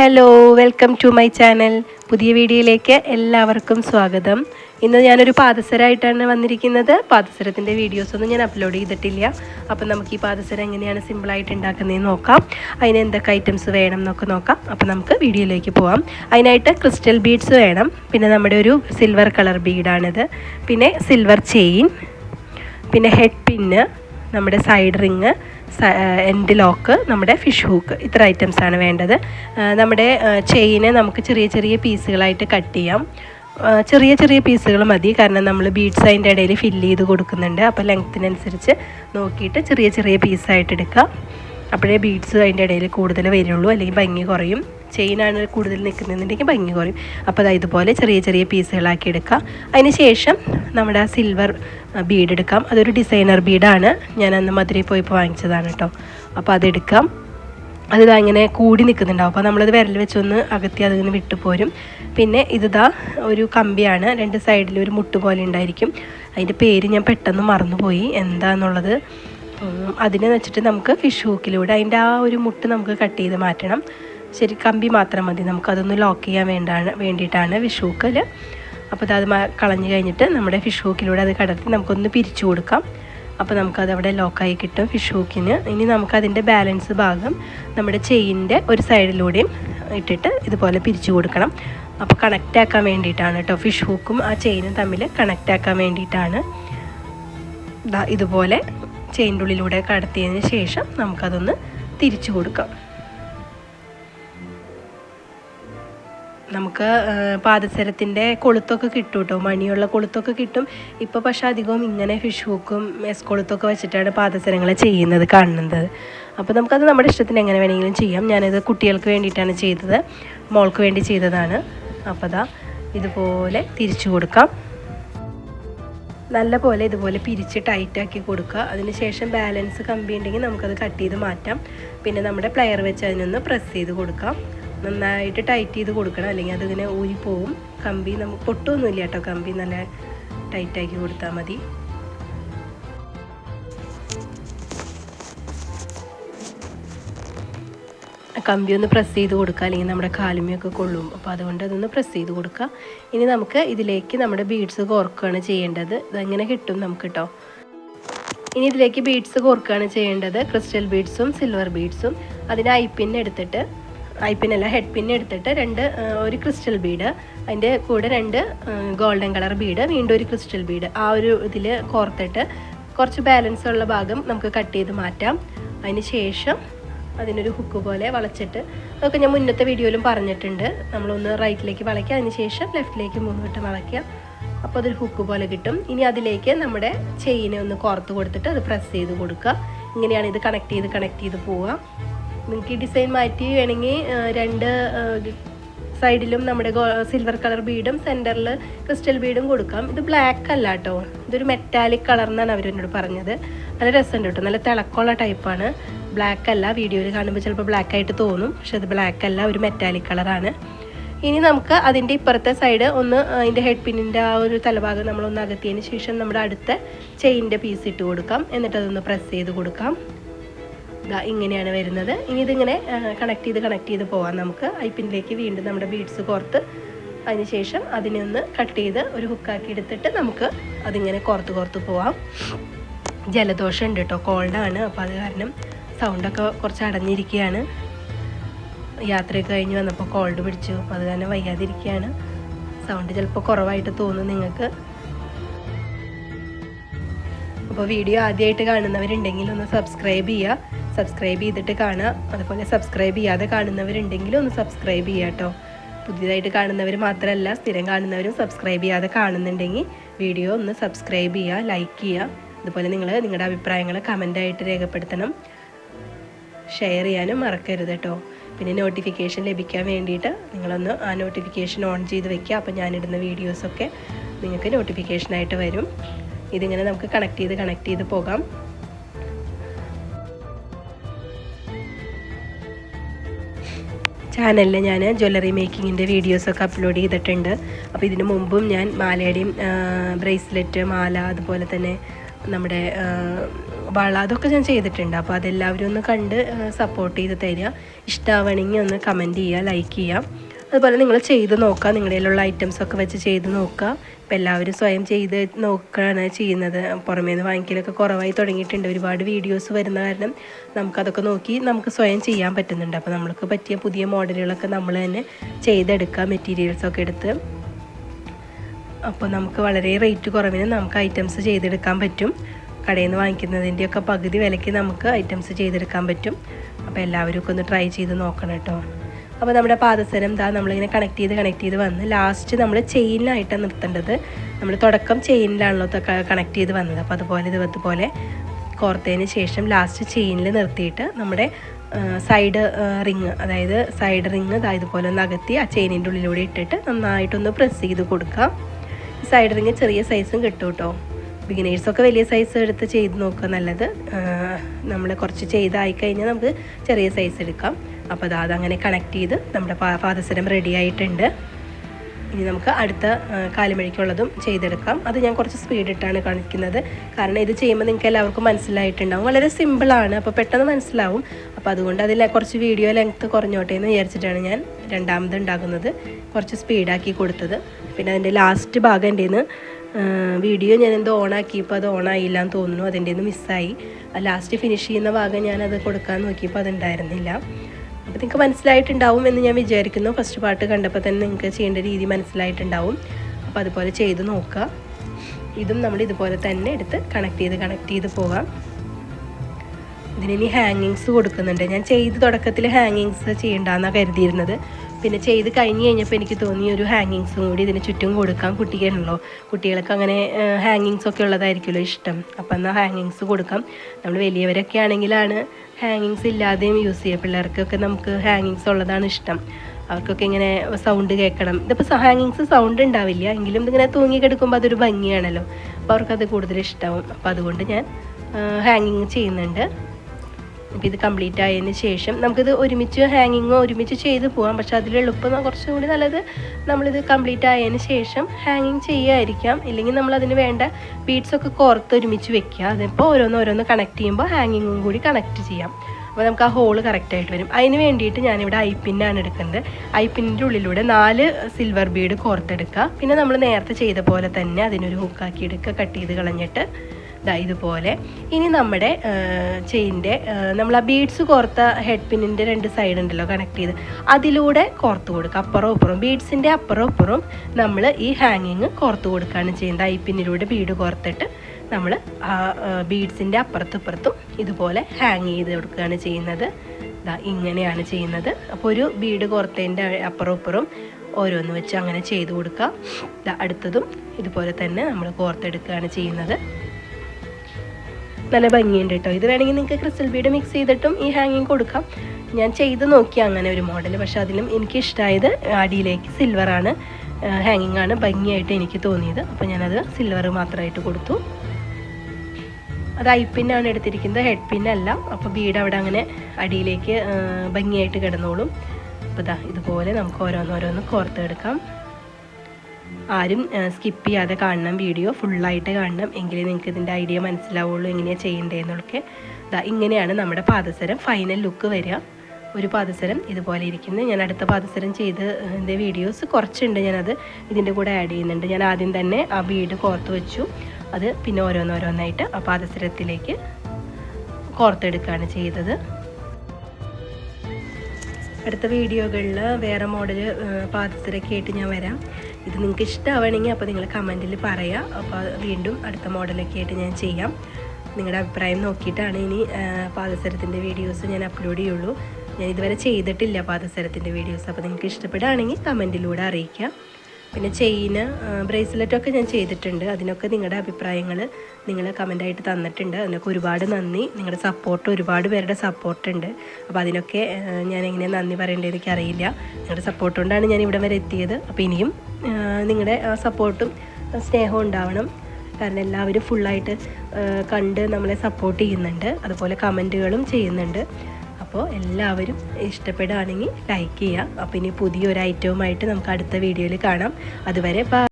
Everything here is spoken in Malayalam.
Hello welcome to my channel പുതിയ വീഡിയോയിലേക്ക് എല്ലാവർക്കും സ്വാഗതം. ഇന്ന് ഞാനൊരു പാദസരമായിട്ടാണ് വന്നിരിക്കുന്നത്. പാദസരത്തിന്റെ വീഡിയോസൊന്നും ഞാൻ അപ്ലോഡ് ചെയ്തിട്ടില്ല. അപ്പം നമുക്ക് ഈ പാദസരം എങ്ങനെയാണ് സിമ്പിളായിട്ട് ഉണ്ടാക്കുന്നതെന്ന് നോക്കാം. അതിന് എന്തൊക്കെ ഐറ്റംസ് വേണം എന്നൊക്കെ നോക്കാം. അപ്പം നമുക്ക് വീഡിയോയിലേക്ക് പോവാം. അതിനായിട്ട് ക്രിസ്റ്റൽ ബീഡ്സ് വേണം. പിന്നെ നമ്മുടെ ഒരു സിൽവർ കളർ ബീഡാണിത് പിന്നെ സിൽവർ ചെയിൻ പിന്നെ ഹെഡ് പിന്ന് നമ്മുടെ സൈഡ് റിങ് എൻഡ് ലോക്ക് നമ്മുടെ ഫിഷ് ഹൂക്ക് ഇത്ര ഐറ്റംസ് ആണ് വേണ്ടത്. നമ്മുടെ ചെയിന് നമുക്ക് ചെറിയ ചെറിയ പീസുകളായിട്ട് കട്ട് ചെയ്യാം. ചെറിയ ചെറിയ പീസുകൾ മതി. കാരണം നമ്മൾ ബീഡ്സ് അതിന്റെ ഇടയിൽ ഫില്ല് ചെയ്ത് കൊടുക്കുന്നുണ്ട്. അപ്പോൾ ലെങ്ത്തിനനുസരിച്ച് നോക്കിയിട്ട് ചെറിയ ചെറിയ പീസായിട്ട് എടുക്കുക അപ്പോഴേ ബീഡ്സ് അതിന്റെ ഇടയിൽ കൂടുതൽ വരുള്ളൂ. അല്ലെങ്കിൽ ഭംഗി കുറയും. ചെയിനാണ് കൂടുതൽ നിൽക്കുന്നതെന്നുണ്ടെങ്കിൽ ഭംഗി കുറയും. അപ്പോൾ അത് ഇതുപോലെ ചെറിയ ചെറിയ പീസുകളാക്കി എടുക്കുക അതിന് ശേഷം നമ്മുടെ ആ സിൽവർ ബീഡ് എടുക്കാം. അതൊരു ഡിസൈനർ ബീഡാണ് ഞാൻ അന്ന് മധുരയിൽ പോയപ്പോൾ വാങ്ങിച്ചതാണ് കേട്ടോ. അപ്പോൾ അതെടുക്കാം. അത് ദാ ഇങ്ങനെ കൂടി നിൽക്കുന്നുണ്ടാവും. അപ്പോൾ നമ്മളത് വിരൽ വെച്ചൊന്ന് അകത്തി അതിങ്ങനെ വിട്ടു പോരും. പിന്നെ ഇതാ ഒരു കമ്പിയാണ്. രണ്ട് സൈഡിൽ ഒരു മുട്ട് പോലെ ഉണ്ടായിരിക്കും. അതിന്റെ പേര് ഞാൻ പെട്ടെന്ന് മറന്നുപോയി. എന്താന്നുള്ളത്? അതിനെ വെച്ചിട്ട് നമുക്ക് ഫിഷ് ഹൂക്കിലൂടെ അതിന്റെ ആ ഒരു മുട്ട് നമുക്ക് കട്ട് ചെയ്ത് മാറ്റണം. ശരി കമ്പി മാത്രം മതി. നമുക്കതൊന്ന് ലോക്ക് ചെയ്യാൻ വേണ്ടാണ് വേണ്ടിയിട്ടാണ് ഫിഷ് ഹൂക്കിൽ അപ്പോൾ അത് കളഞ്ഞു കഴിഞ്ഞിട്ട് നമ്മുടെ ഫിഷ് ഹൂക്കിലൂടെ അത് കടത്തി നമുക്കൊന്ന് പിരിച്ചു കൊടുക്കാം. അപ്പോൾ നമുക്കത് അവിടെ ലോക്കായി കിട്ടും ഫിഷ് ഹൂക്കിന് ഇനി നമുക്കതിന്റെ ബാലൻസ് ഭാഗം നമ്മുടെ ചെയിന്റെ ഒരു സൈഡിലൂടെയും ഇട്ടിട്ട് ഇതുപോലെ പിരിച്ചു കൊടുക്കണം. അപ്പോൾ കണക്റ്റ് ആക്കാൻ വേണ്ടിയിട്ടാണ് കേട്ടോ ഫിഷ് ഹൂക്കും ആ ചെയിനും തമ്മിൽ കണക്റ്റ് ആക്കാൻ വേണ്ടിയിട്ടാണ് ഇതുപോലെ ചെയിന്റെ ഉള്ളിലൂടെ കടത്തിയതിന് ശേഷം നമുക്കതൊന്ന് തിരിച്ചു കൊടുക്കാം. നമുക്ക് പാദസരത്തിന്റെ കൊളുത്തൊക്കെ കിട്ടും കേട്ടോ മണിയുള്ള കൊളുത്തൊക്കെ കിട്ടും. ഇപ്പോൾ പക്ഷെ അധികവും ഇങ്ങനെ ഫിഷ് ഹൂക്കും മെസ് കൊളുത്തൊക്കെ വെച്ചിട്ടാണ് പാദസരങ്ങൾ ചെയ്യുന്നത് കാണുന്നത്. അപ്പോൾ നമുക്കത് നമ്മുടെ ഇഷ്ടത്തിന് എങ്ങനെ വേണമെങ്കിലും ചെയ്യാം. ഞാനിത് കുട്ടികൾക്ക് വേണ്ടിയിട്ടാണ് ചെയ്തത്. മോൾക്ക് വേണ്ടി ചെയ്തതാണ്. അപ്പോൾ അതാ ഇതുപോലെ തിരിച്ചു കൊടുക്കാം. നല്ല പോലെ ഇതുപോലെ പിരിച്ച് ടൈറ്റാക്കി കൊടുക്കുക. അതിനുശേഷം ബാലൻസ് കമ്പി ഉണ്ടെങ്കിൽ നമുക്കത് കട്ട് ചെയ്ത് മാറ്റാം. പിന്നെ നമ്മുടെ പ്ലെയർ വെച്ച് അതിനൊന്ന് പ്രസ് ചെയ്ത് കൊടുക്കാം. നന്നായിട്ട് ടൈറ്റ് ചെയ്ത് കൊടുക്കണം. അല്ലെങ്കിൽ അതിങ്ങനെ ഊരിപ്പോവും കമ്പി നമുക്ക് പൊട്ടൊന്നുമില്ല കേട്ടോ. കമ്പി നല്ല ടൈറ്റാക്കി കൊടുത്താൽ മതി. കമ്പി ഒന്ന് പ്രസ് ചെയ്ത് കൊടുക്കുക. അല്ലെങ്കിൽ നമ്മുടെ കാലുമയൊക്കെ കൊള്ളും. അപ്പോൾ അതുകൊണ്ട് അതൊന്ന് പ്രസ് ചെയ്ത് കൊടുക്കുക. ഇനി നമുക്ക് ഇതിലേക്ക് നമ്മുടെ ബീഡ്സ് കോർക്കുകയാണ് ചെയ്യേണ്ടത്. ഇതെങ്ങനെ കിട്ടും നമുക്ക് കേട്ടോ ഇനി ഇതിലേക്ക് ബീഡ്സ് കോർക്കുകയാണ് ചെയ്യേണ്ടത്. ക്രിസ്റ്റൽ ബീഡ്സും സിൽവർ ബീഡ്സും അതിന് ഐ പിൻ എടുത്തിട്ട് ഐ പിൻ അല്ല ഹെഡ് പിൻ എടുത്തിട്ട് രണ്ട് ഒരു ക്രിസ്റ്റൽ ബീഡ് അതിന്റെ കൂടെ രണ്ട് ഗോൾഡൻ കളർ ബീഡ് വീണ്ടും ഒരു ക്രിസ്റ്റൽ ബീഡ് ആ ഒരു ഇതിൽ കോർത്തിട്ട് കുറച്ച് ബാലൻസ് ഉള്ള ഭാഗം നമുക്ക് കട്ട് ചെയ്ത് മാറ്റാം. അതിന് ശേഷം അതിനൊരു ഹുക്ക് പോലെ വളച്ചിട്ട് അതൊക്കെ ഞാൻ മുന്നത്തെ വീഡിയോയിലും പറഞ്ഞിട്ടുണ്ട്. നമ്മളൊന്ന് റൈറ്റിലേക്ക് വളയ്ക്കുക അതിന് ശേഷം ലെഫ്റ്റിലേക്ക് മൂന്ന് വട്ടം വളയ്ക്കുക. അപ്പോൾ അതൊരു ഹുക്ക് പോലെ കിട്ടും. ഇനി അതിലേക്ക് നമ്മുടെ ചെയിനെ ഒന്ന് കോർത്ത് കൊടുത്തിട്ട് അത് പ്രസ് ചെയ്ത് കൊടുക്കുക. ഇങ്ങനെയാണ് ഇത് കണക്ട് ചെയ്ത് കണക്ട് ചെയ്ത് പോവുക. നിങ്ങൾക്ക് ഈ ഡിസൈൻ മാറ്റി വേണമെങ്കിൽ രണ്ട് സൈഡിലും നമ്മുടെ സിൽവർ കളർ ബീഡും സെന്ററിൽ ക്രിസ്റ്റൽ ബീഡും കൊടുക്കാം. ഇത് ബ്ലാക്ക് അല്ല കേട്ടോ. ഇതൊരു മെറ്റാലിക് കളർ എന്നാണ് അവരെന്നോട് പറഞ്ഞത്. നല്ല രസമുണ്ട് കേട്ടോ. നല്ല തിളക്കമുള്ള ടൈപ്പാണ് ബ്ലാക്ക് അല്ല. വീഡിയോയിൽ കാണുമ്പോൾ ചിലപ്പോൾ ബ്ലാക്ക് ആയിട്ട് തോന്നും. പക്ഷെ അത് ബ്ലാക്ക് അല്ല. ഒരു മെറ്റാലിക് കളറാണ് ഇനി നമുക്ക് അതിന്റെ ഇപ്പുറത്തെ സൈഡ് ഒന്ന് അതിന്റെ ഹെഡ് പിന്നിന്റെ ആ ഒരു തലഭാഗം നമ്മളൊന്ന് അകത്തിയതിന് ശേഷം നമ്മുടെ അടുത്ത ചെയിന്റെ പീസ് ഇട്ട് കൊടുക്കാം. എന്നിട്ട് അതൊന്ന് പ്രസ് ചെയ്ത് കൊടുക്കാം. ദാ ഇങ്ങനെയാണ് വരുന്നത്. ഇനി ഇതിങ്ങനെ കണക്ട് ചെയ്ത് കണക്ട് ചെയ്ത് പോവാം നമുക്ക്. ഐപ്പിനിലേക്ക് വീണ്ടും നമ്മുടെ ബീഡ്സ് കോർത്ത് അതിന് ശേഷം അതിനെ ഒന്ന് കട്ട് ചെയ്ത് ഒരു ഹുക്കാക്കി എടുത്തിട്ട് നമുക്ക് അതിങ്ങനെ കോർത്ത് കോർത്ത് പോവാം. ജലദോഷം ഉണ്ട് കേട്ടോ കോൾഡാണ് അപ്പോൾ അത് കാരണം സൗണ്ടൊക്കെ കുറച്ച് അടഞ്ഞിരിക്കുകയാണ് യാത്രയൊക്കെ കഴിഞ്ഞ് വന്നപ്പോൾ കോൾഡ് പിടിച്ചു. അപ്പോൾ അത് കാരണം വയ്യാതിരിക്കുകയാണ് സൗണ്ട് ചിലപ്പോൾ കുറവായിട്ട് തോന്നും നിങ്ങൾക്ക്. അപ്പോൾ വീഡിയോ ആദ്യമായിട്ട് കാണുന്നവരുണ്ടെങ്കിൽ ഒന്ന് സബ്സ്ക്രൈബ് ചെയ്യുക. സബ്സ്ക്രൈബ് ചെയ്തിട്ട് കാണുക. അതുപോലെ സബ്സ്ക്രൈബ് ചെയ്യാതെ കാണുന്നവരുണ്ടെങ്കിൽ ഒന്ന് സബ്സ്ക്രൈബ് ചെയ്യുക കേട്ടോ. പുതിയതായിട്ട് കാണുന്നവർ മാത്രമല്ല സ്ഥിരം കാണുന്നവരും സബ്സ്ക്രൈബ് ചെയ്യാതെ കാണുന്നുണ്ടെങ്കിൽ വീഡിയോ ഒന്ന് സബ്സ്ക്രൈബ് ചെയ്യുക ലൈക്ക് ചെയ്യുക. അതുപോലെ നിങ്ങൾ നിങ്ങളുടെ അഭിപ്രായങ്ങൾ കമന്റായിട്ട് രേഖപ്പെടുത്തണം. ഷെയർ ചെയ്യാനും മറക്കരുത് കേട്ടോ. പിന്നെ നോട്ടിഫിക്കേഷൻ ലഭിക്കാൻ വേണ്ടിയിട്ട് നിങ്ങളൊന്ന് ആ നോട്ടിഫിക്കേഷൻ ഓൺ ചെയ്ത് വെക്കുക. അപ്പോൾ ഞാനിടുന്ന വീഡിയോസൊക്കെ നിങ്ങൾക്ക് നോട്ടിഫിക്കേഷനായിട്ട് വരും. ഇതിങ്ങനെ നമുക്ക് കണക്ട് ചെയ്ത് കണക്ട് ചെയ്ത് പോകാം. ചാനലിൽ ഞാൻ ജ്വല്ലറി മേക്കിങ്ങിന്റെ വീഡിയോസൊക്കെ അപ്ലോഡ് ചെയ്തിട്ടുണ്ട്. അപ്പോൾ ഇതിനു മുമ്പും ഞാൻ മാലയുടെയും ബ്രേസ്ലെറ്റ് മാല അതുപോലെ തന്നെ നമ്മുടെ വള അതൊക്കെ ഞാൻ ചെയ്തിട്ടുണ്ട്. അപ്പോൾ അതെല്ലാവരും ഒന്ന് കണ്ട് സപ്പോർട്ട് ചെയ്ത് തരിക. ഇഷ്ടമാവണമെങ്കിൽ ഒന്ന് കമന്റ് ചെയ്യുക ലൈക്ക് ചെയ്യുക. അതുപോലെ നിങ്ങൾ ചെയ്ത് നോക്കുക. നിങ്ങളുടെ കയ്യിലുള്ള ഐറ്റംസൊക്കെ വെച്ച് ചെയ്ത് നോക്കുക. ഇപ്പം എല്ലാവരും സ്വയം ചെയ്ത് നോക്കുകയാണ് ചെയ്യുന്നത്. പുറമേ നിന്ന് വാങ്ങിക്കലൊക്കെ കുറവായി തുടങ്ങിയിട്ടുണ്ട്. ഒരുപാട് വീഡിയോസ് വരുന്ന കാരണം നമുക്കതൊക്കെ നോക്കി നമുക്ക് സ്വയം ചെയ്യാൻ പറ്റുന്നുണ്ട്. അപ്പോൾ നമ്മൾക്ക് പറ്റിയ പുതിയ മോഡലുകളൊക്കെ നമ്മൾ തന്നെ ചെയ്തെടുക്കുക മെറ്റീരിയൽസൊക്കെ എടുത്ത്. അപ്പോൾ നമുക്ക് വളരെ റേറ്റ് കുറവിന് നമുക്ക് ഐറ്റംസ് ചെയ്തെടുക്കാൻ പറ്റും. കടയിൽ നിന്ന് വാങ്ങിക്കുന്നതിന്റെയൊക്കെ പകുതി വിലയ്ക്ക് നമുക്ക് ഐറ്റംസ് ചെയ്തെടുക്കാൻ പറ്റും. അപ്പോൾ എല്ലാവരും ഒക്കെ ഒന്ന് ട്രൈ ചെയ്ത് നോക്കണം കേട്ടോ. അപ്പോൾ നമ്മുടെ പാദസരം ദാ നമ്മളിങ്ങനെ കണക്ട് ചെയ്ത് കണക്ട് ചെയ്ത് വന്ന് ലാസ്റ്റ് നമ്മൾ ചെയിനിലായിട്ടാണ് നിർത്തേണ്ടത്. നമ്മൾ തുടക്കം ചെയിനിലാണല്ലോ കണക്ട് ചെയ്ത് വന്നത്. അപ്പോൾ അതുപോലെ ഇതുപോലെ കോർത്തതിന് ശേഷം ലാസ്റ്റ് ചെയിനിൽ നിർത്തിയിട്ട് നമ്മുടെ സൈഡ് റിങ് അതായത് സൈഡ് റിങ് ഇതാ ഇതുപോലെ ഒന്ന് അകത്തി ആ ചെയിനിന്റെ ഉള്ളിലൂടെ ഇട്ടിട്ട് നന്നായിട്ടൊന്ന് പ്രസ് ചെയ്ത് കൊടുക്കാം. സൈഡ് റിങ് ചെറിയ സൈസും കിട്ടും കേട്ടോ ബിഗിനേഴ്സൊക്കെ വലിയ സൈസ് എടുത്ത് ചെയ്ത് നോക്കുക നല്ലത്. നമ്മൾ കുറച്ച് ചെയ്തായി കഴിഞ്ഞാൽ നമുക്ക് ചെറിയ സൈസ് എടുക്കാം. അപ്പോൾ അത് അതങ്ങനെ കണക്ട് ചെയ്ത് നമ്മുടെ പാദസരം റെഡി ആയിട്ടുണ്ട്. ഇനി നമുക്ക് അടുത്ത കാലുമഴിക്കുള്ളതും ചെയ്തെടുക്കാം. അത് ഞാൻ കുറച്ച് സ്പീഡ് ഇട്ടാണ് കാണിക്കുന്നത്. കാരണം ഇത് ചെയ്യുമ്പോൾ നിങ്ങൾക്ക് എല്ലാവർക്കും മനസ്സിലായിട്ടുണ്ടാവും. വളരെ സിമ്പിളാണ് അപ്പോൾ പെട്ടെന്ന് മനസ്സിലാവും. അപ്പോൾ അതുകൊണ്ട് അതിൽ കുറച്ച് വീഡിയോ ലെങ്ത്ത് കുറഞ്ഞോട്ടെ എന്ന് വിചാരിച്ചിട്ടാണ് ഞാൻ രണ്ടാമത് ഉണ്ടാക്കുന്നത്. കുറച്ച് സ്പീഡാക്കി കൊടുത്തത്. പിന്നെ അതിന്റെ ലാസ്റ്റ് ഭാഗം എന്റെ നിന്ന് വീഡിയോ ഞാൻ എന്തോ ഓണാക്കിയപ്പോൾ അത് ഓണായില്ല എന്ന് തോന്നുന്നു. അതിന്റെ നിന്ന് മിസ്സായി ലാസ്റ്റ് ഫിനിഷ് ചെയ്യുന്ന ഭാഗം ഞാനത് കൊടുക്കാൻ നോക്കിയപ്പോൾ അതുണ്ടായിരുന്നില്ല അപ്പോൾ നിങ്ങൾക്ക് മനസ്സിലായിട്ടുണ്ടാവും എന്ന് ഞാൻ വിചാരിക്കുന്നു. ഫസ്റ്റ് പാട്ട് കണ്ടപ്പോൾ തന്നെ നിങ്ങൾക്ക് ചെയ്യേണ്ട രീതി മനസ്സിലായിട്ടുണ്ടാവും. അപ്പോൾ അതുപോലെ ചെയ്ത് നോക്കുക. ഇതും നമ്മൾ ഇതുപോലെ തന്നെ എടുത്ത് കണക്ട് ചെയ്ത് കണക്ട് ചെയ്ത് പോകാം ഇതിനി ഹാങ്ങിങ്സ് കൊടുക്കുന്നുണ്ട്. ഞാൻ ചെയ്ത് തുടക്കത്തിൽ ഹാങ്ങിങ്സ് ചെയ്യണ്ടെന്നാണ് കരുതിയിരുന്നത്. പിന്നെ ചെയ്ത് കഴിഞ്ഞ് കഴിഞ്ഞപ്പോൾ എനിക്ക് തോന്നി ഒരു ഹാങ്ങിങ്സും കൂടി ഇതിന് ചുറ്റും കൊടുക്കാം കുട്ടിക്കാണല്ലോ കുട്ടികൾക്ക് അങ്ങനെ ഹാങ്ങിങ്സ് ഒക്കെ ഉള്ളതായിരിക്കുമല്ലോ ഇഷ്ടം. അപ്പം എന്നാൽ ഹാങ്ങിങ്സ് കൊടുക്കാം. നമ്മൾ വലിയവരൊക്കെ ആണെങ്കിലാണ് ഹാങ്ങിങ്സ് ഇല്ലാതെയും യൂസ് ചെയ്യുക പിള്ളേർക്കൊക്കെ നമുക്ക് ഹാങ്ങിങ്സ് ഉള്ളതാണ് ഇഷ്ടം. അവർക്കൊക്കെ ഇങ്ങനെ സൗണ്ട് കേൾക്കണം. ഇതിപ്പോൾ ഹാങ്ങിങ്സ് സൗണ്ട് ഉണ്ടാവില്ല. എങ്കിലും ഇതിങ്ങനെ തൂങ്ങി കിടക്കുമ്പോൾ അതൊരു ഭംഗിയാണല്ലോ. അപ്പോൾ അവർക്കത് കൂടുതൽ ഇഷ്ടമാവും അപ്പോൾ അതുകൊണ്ട് ഞാൻ ഹാങ്ങിങ് ചെയ്യുന്നുണ്ട്. അപ്പോൾ ഇത് കംപ്ലീറ്റ് ആയതിന് ശേഷം നമുക്കിത് ഒരുമിച്ച് ഹാങ്ങിങ്ങോ ഒരുമിച്ച് ചെയ്ത് പോകാം പക്ഷെ അതിൽ എളുപ്പം കുറച്ചും കൂടി നല്ലത് നമ്മളിത് കംപ്ലീറ്റ് ആയതിന് ശേഷം ഹാങ്ങിങ് ചെയ്യുമായിരിക്കാം ഇല്ലെങ്കിൽ നമ്മൾ അതിന് വേണ്ട ബീഡ്സൊക്കെ കോർത്ത് ഒരുമിച്ച് വെക്കുക. അതിപ്പോൾ ഓരോന്ന് ഓരോന്ന് കണക്ട് ചെയ്യുമ്പോൾ ഹാങ്ങിങ്ങും കൂടി കണക്ട് ചെയ്യാം. അപ്പോൾ നമുക്ക് ആ ഹോൾ കറക്റ്റായിട്ട് വരും. അതിന് വേണ്ടിയിട്ട് ഞാനിവിടെ ഐ പിന്നാണ് എടുക്കുന്നത്. ഐ പിന്നിന്റെ ഉള്ളിലൂടെ നാല് സിൽവർ ബീഡ് കോർത്തെടുക്കുക. പിന്നെ നമ്മൾ നേരത്തെ ചെയ്ത പോലെ തന്നെ അതിനൊരു ഹുക്കാക്കി എടുക്കുക. കട്ട് ചെയ്ത് കളഞ്ഞിട്ട് ദാ ഇതുപോലെ. ഇനി നമ്മുടെ ചെയിന്റെ നമ്മൾ ആ ബീഡ്സ് കോർത്ത ഹെഡ് പിന്നിന്റെ രണ്ട് സൈഡ് ഉണ്ടല്ലോ കണക്ട് ചെയ്ത്. അതിലൂടെ കോർത്ത് കൊടുക്കുക. അപ്പുറവും ഇപ്പുറവും. ബീഡ്സിന്റെ അപ്പുറവും ഇപ്പുറവും നമ്മൾ ഈ ഹാങ്ങിങ് കോർത്ത് കൊടുക്കുകയാണ് ചെയ്യുന്നത്. ഐ പിന്നിലൂടെ ബീഡ് കോർത്തിട്ട് നമ്മൾ ആ ബീഡ്സിന്റെ അപ്പുറത്തും ഇപ്പുറത്തും ഇതുപോലെ ഹാങ് ചെയ്ത് കൊടുക്കുകയാണ് ചെയ്യുന്നത്. ദാ ഇങ്ങനെയാണ് ചെയ്യുന്നത്. അപ്പോൾ ഒരു ബീഡ് കോർത്തതിന്റെ അപ്പുറം ഇപ്പുറം ഓരോന്ന് വെച്ച് അങ്ങനെ ചെയ്ത് കൊടുക്കുക. അടുത്തതും ഇതുപോലെ തന്നെ നമ്മൾ കോർത്തെടുക്കുകയാണ് ചെയ്യുന്നത്. നല്ല ഭംഗിയുണ്ട് കേട്ടോ ഇത് വേണമെങ്കിൽ നിങ്ങൾക്ക് ക്രിസ്റ്റൽ ബീഡ് മിക്സ് ചെയ്തിട്ടും ഈ ഹാങ്ങിങ് കൊടുക്കാം. ഞാൻ ചെയ്ത് നോക്കി അങ്ങനെ ഒരു മോഡൽ പക്ഷേ അതിലും എനിക്ക് ഇഷ്ടമായത് അടിയിലേക്ക് സിൽവറാണ് ഹാങ്ങിങ് ആണ് ഭംഗിയായിട്ട് എനിക്ക് തോന്നിയത്. അപ്പോൾ ഞാനത് സിൽവർ മാത്രമായിട്ട് കൊടുത്തു. അത് ഐ പിന്നാണ് എടുത്തിരിക്കുന്നത്. ഹെഡ് പിന്നല്ല അപ്പോൾ ബീഡ് അവിടെ അങ്ങനെ അടിയിലേക്ക് ഭംഗിയായിട്ട് കിടന്നോളും. അപ്പോൾ ഇതാ ഇതുപോലെ നമുക്ക് ഓരോന്നോരോന്ന് കോർത്തെടുക്കാം. ആരും സ്കിപ്പ് ചെയ്യാതെ കാണണം വീഡിയോ ഫുള്ളായിട്ട് കാണണം എങ്കിലേ നിങ്ങൾക്ക് ഇതിന്റെ ഐഡിയ മനസ്സിലാവുള്ളൂ എങ്ങനെയാണ് ചെയ്യേണ്ടതെന്നൊക്കെ ഇതാ ഇങ്ങനെയാണ് നമ്മുടെ പാദസരം. ഫൈനൽ ലുക്ക് വരിക. ഒരു പാദസരം ഇതുപോലെ ഇരിക്കുന്നു. ഞാൻ അടുത്ത പാദസരം ചെയ്ത് എന്റെ വീഡിയോസ് കുറച്ചുണ്ട് ഞാനത് ഇതിന്റെ കൂടെ ആഡ് ചെയ്യുന്നുണ്ട്. ഞാൻ ആദ്യം തന്നെ ആ ബീഡ് കോർത്ത് വെച്ചു. അത് പിന്നെ ഓരോന്നോരോന്നായിട്ട് ആ പാദസരത്തിലേക്ക് കോർത്തെടുക്കുകയാണ് ചെയ്തത്. അടുത്ത വീഡിയോകളിൽ വേറെ മോഡൽ പാദസരൊക്കെ ആയിട്ട് ഞാൻ വരാം. ഇത് നിങ്ങൾക്ക് ഇഷ്ടമാവണമെങ്കിൽ അപ്പോൾ നിങ്ങൾ കമന്റിൽ പറയാം. അപ്പോൾ വീണ്ടും അടുത്ത മോഡലൊക്കെ ആയിട്ട് ഞാൻ ചെയ്യാം. നിങ്ങളുടെ അഭിപ്രായം നോക്കിയിട്ടാണ് ഇനി പാദസരത്തിന്റെ വീഡിയോസ് ഞാൻ അപ്ലോഡ് ചെയ്യുള്ളൂ. ഞാൻ ഇതുവരെ ചെയ്തിട്ടില്ല പാദസരത്തിന്റെ വീഡിയോസ് അപ്പോൾ നിങ്ങൾക്ക് ഇഷ്ടപ്പെടുകയാണെങ്കിൽ കമന്റിലൂടെ അറിയിക്കാം. പിന്നെ ചെയിന് ബ്രേസ്ലെറ്റൊക്കെ ഞാൻ ചെയ്തിട്ടുണ്ട്. അതിനൊക്കെ നിങ്ങളുടെ അഭിപ്രായങ്ങൾ നിങ്ങൾ കമന്റായിട്ട് തന്നിട്ടുണ്ട്. അതിനൊക്കെ ഒരുപാട് നന്ദി. നിങ്ങളുടെ സപ്പോർട്ട് ഒരുപാട് പേരുടെ സപ്പോർട്ടുണ്ട് അപ്പോൾ അതിനൊക്കെ ഞാൻ എങ്ങനെ നന്ദി പറയേണ്ടത് എനിക്കറിയില്ല. നിങ്ങളുടെ സപ്പോർട്ട് കൊണ്ടാണ് ഞാൻ ഇവിടെ വരെ എത്തിയത്. അപ്പോൾ ഇനിയും നിങ്ങളുടെ സപ്പോർട്ടും സ്നേഹവും ഉണ്ടാവണം. കാരണം എല്ലാവരും ഫുള്ളായിട്ട് കണ്ട് നമ്മളെ സപ്പോർട്ട് ചെയ്യുന്നുണ്ട്. അതുപോലെ കമന്റുകളും ചെയ്യുന്നുണ്ട്. അപ്പോൾ എല്ലാവരും ഇഷ്ടപ്പെടുകയാണെങ്കിൽ ലൈക്ക് ചെയ്യുക. അപ്പോൾ ഇനി പുതിയൊരു ഐറ്റവുമായിട്ട് നമുക്ക് അടുത്ത വീഡിയോയിൽ കാണാം. അതുവരെ